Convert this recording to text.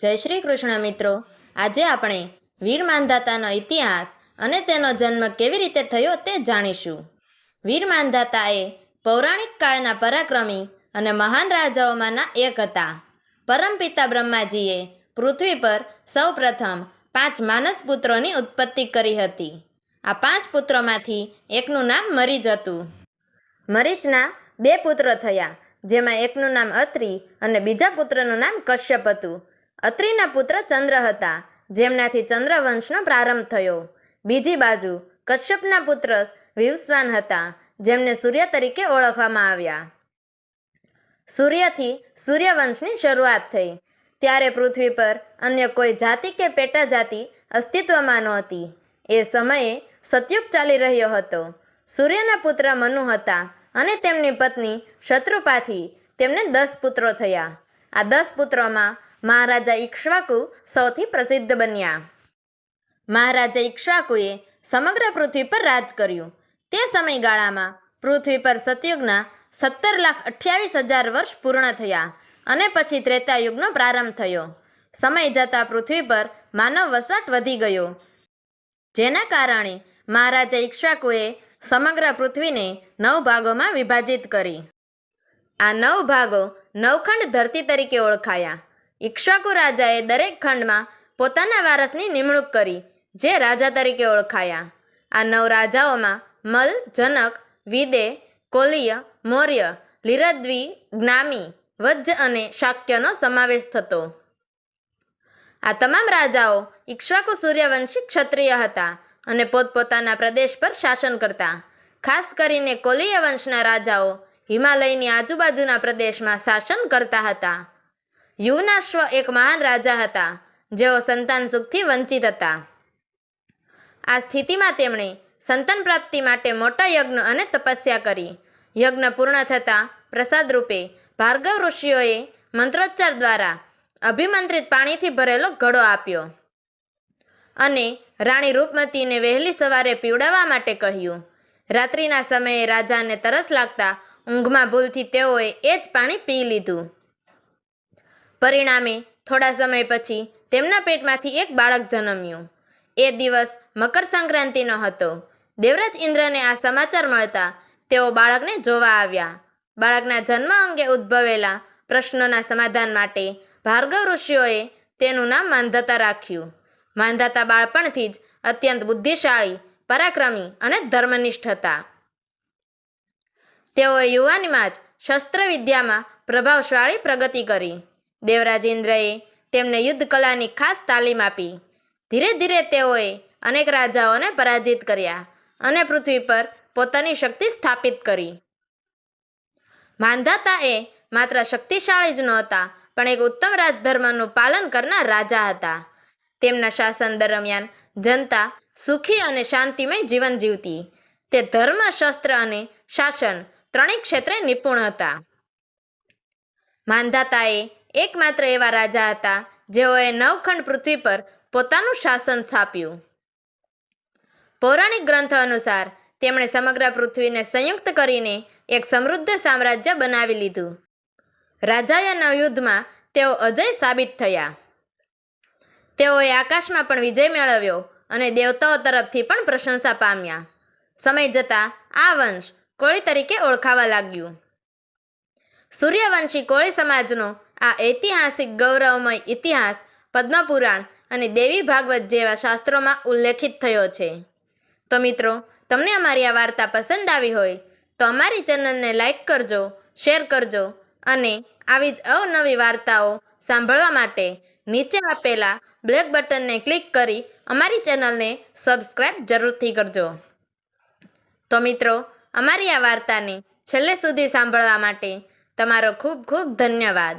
જય શ્રી કૃષ્ણ, મિત્રો. આજે આપણે વીર માંધાતાનો ઇતિહાસ અને તેનો જન્મ કેવી રીતે થયો તે જાણીશું. વીર માંધાતા એ પૌરાણિક કાળના પરાક્રમી અને મહાન રાજાઓમાંના એક હતા. પરમપિતા બ્રહ્માજીએ પૃથ્વી પર સૌપ્રથમ પાંચ માનસ પુત્રોની ઉત્પત્તિ કરી હતી. આ પાંચ પુત્રોમાંથી એકનું નામ મરીચ હતું. મરીચના બે પુત્રો થયા, જેમાં એકનું નામ અત્રિ અને બીજા પુત્રનું નામ કશ્યપ હતું. અત્રિના પુત્ર ચંદ્ર હતા, જેમનાથી ચંદ્રવંશનો પ્રારંભ થયો. બીજી બાજુ કશ્યપના પુત્ર વિવસ્વાન હતા, જેમને સૂર્ય તરીકે ઓળખવામાં આવ્યા. સૂર્યથી સૂર્યવંશની શરૂઆત થઈ. ત્યારે પૃથ્વી પર અન્ય કોઈ જાતિ કે પેટા જાતિ અસ્તિત્વમાં નહોતી. એ સમયે સતયુગ ચાલી રહ્યો હતો. સૂર્યના પુત્ર મનુ હતા અને તેમની પત્ની શત્રુપાથી તેમને દસ પુત્રો થયા. આ દસ પુત્રોમાં મહારાજા ઇક્ષ્વાકુ સૌથી પ્રસિદ્ધ બન્યા. મહારાજા ઇક્ષ્વાકુએ સમગ્ર પૃથ્વી પર રાજ કર્યું. તે સમયગાળામાં પૃથ્વી પર સતયુગના સત્તર લાખ અઠ્યાવીસ હજાર વર્ષ પૂર્ણ થયા અને પછી ત્રેતાયુગનો પ્રારંભ થયો. સમય જતાં પૃથ્વી પર માનવ વસવાટ વધી ગયો. જેના કારણે મહારાજા ઇક્ષ્વાકુએ સમગ્ર પૃથ્વીને નવ ભાગોમાં વિભાજિત કરી. આ નવ ભાગો નવખંડ ધરતી તરીકે ઓળખાયા. ઇક્ષ્વાકુ રાજાએ દરેક ખંડમાં પોતાના વારસની નિમણૂક કરી, જે રાજા તરીકે ઓળખાયા. આ નવ રાજાઓમાં મલ, જનક, વિદે, કોલિય, મૌર્ય, લીરદ્વી, જ્ઞામી, વજ્જ અને શાક્યનો સમાવેશ થતો. આ તમામ રાજાઓ ઇક્ષ્વાકુ સૂર્યવંશી ક્ષત્રિય હતા અને પોતપોતાના પ્રદેશ પર શાસન કરતા. ખાસ કરીને કોલિય વંશના રાજાઓ હિમાલયની આજુબાજુના પ્રદેશમાં શાસન કરતા હતા. યુવનાશ્વ એક મહાન રાજા હતા. જેઓ સંતાન સુખથી વંચિત હતા. આ સ્થિતિમાં તેમણે સંતાન પ્રાપ્તિ માટે મોટા યજ્ઞ અને તપસ્યા કરી. યજ્ઞ પૂર્ણ થતાં પ્રસાદ રૂપે ભાર્ગવ ઋષિઓએ મંત્રોચ્ચાર દ્વારા અભિમંત્રિત પાણીથી ભરેલો ઘડો આપ્યો અને રાણી રૂપમતીને વહેલી સવારે પીવડાવવા માટે કહ્યું, રાત્રિના સમયે રાજાને તરસ લાગતા ઊંઘમાં ભૂલથી તેઓએ એ જ પાણી પી લીધું. પરિણામે થોડા સમય પછી તેમના પેટમાંથી એક બાળક જન્મ્યું. એ દિવસ મકર સંક્રાંતિનો હતો. દેવરાજ ઇન્દ્રને આ સમાચાર મળતા તેઓ બાળકને જોવા આવ્યા. બાળકના જન્મ અંગે ઉદ્ભવેલા પ્રશ્નોના સમાધાન માટે ભાર્ગવ ઋષિઓએ તેનું નામ માંધાતા રાખ્યું. માંધાતા બાળપણથી જ અત્યંત બુદ્ધિશાળી, પરાક્રમી અને ધર્મનિષ્ઠ હતા. તેઓએ યુવાનીમાં જ શસ્ત્રવિદ્યામાં પ્રભાવશાળી પ્રગતિ કરી. દેવરાજ ઇન્દ્રએ તેમને યુદ્ધ કલાની ખાસ તાલીમ આપી. ધીરે ધીરે તેઓએ અનેક રાજાઓને પરાજિત કર્યા અને પૃથ્વી પર પોતાની શક્તિ સ્થાપિત કરી. માંધાતા એ માત્ર શક્તિશાળી જ નહોતા, પણ એક ઉત્તમ રાજધર્મનું પાલન કરનાર રાજા હતા. તેમના શાસન દરમિયાન જનતા સુખી અને શાંતિમય જીવન જીવતી. તે ધર્મ, શસ્ત્ર અને શાસન ત્રણેય ક્ષેત્રે નિપુણ હતા. માંધાતાએ એકમાત્ર એવા રાજા હતા, જેઓએ નવખંડ પૃથ્વી પર પોતાનું શાસન સ્થાપ્યું. પૌરાણિક ગ્રંથ અનુસાર, તેમણે સમગ્ર પૃથ્વીને સંયુક્ત કરીને એક સમૃદ્ધ સામ્રાજ્ય બનાવી લીધું. રાજાયાના યુદ્ધમાં તેઓ અજય સાબિત થયા. તેઓએ આકાશમાં પણ વિજય મેળવ્યો અને દેવતાઓ તરફથી પણ પ્રશંસા પામ્યા. સમય જતાં આ વંશ કોળી તરીકે ઓળખાવા લાગ્યું. સૂર્યવંશી કોળી સમાજનો આ ઐતિહાસિક ગૌરવમય ઇતિહાસ, પદ્મપુરાણ અને દેવી ભાગવત જેવા શાસ્ત્રોમાં ઉલ્લેખિત થયો છે. તો મિત્રો, તમને અમારી આ વાર્તા પસંદ આવી હોય, તો અમારી ચેનલને લાઈક કરજો, શેર કરજો અને આવી જ અવનવી વાર્તાઓ સાંભળવા માટે નીચે આપેલા બ્લેક બટનને ક્લિક કરી અમારી ચેનલને સબસ્ક્રાઈબ જરૂરથી કરજો. તો મિત્રો, અમારી આ વાર્તાને છેલ્લે સુધી સાંભળવા માટે તમારો ખૂબ ખૂબ ધન્યવાદ.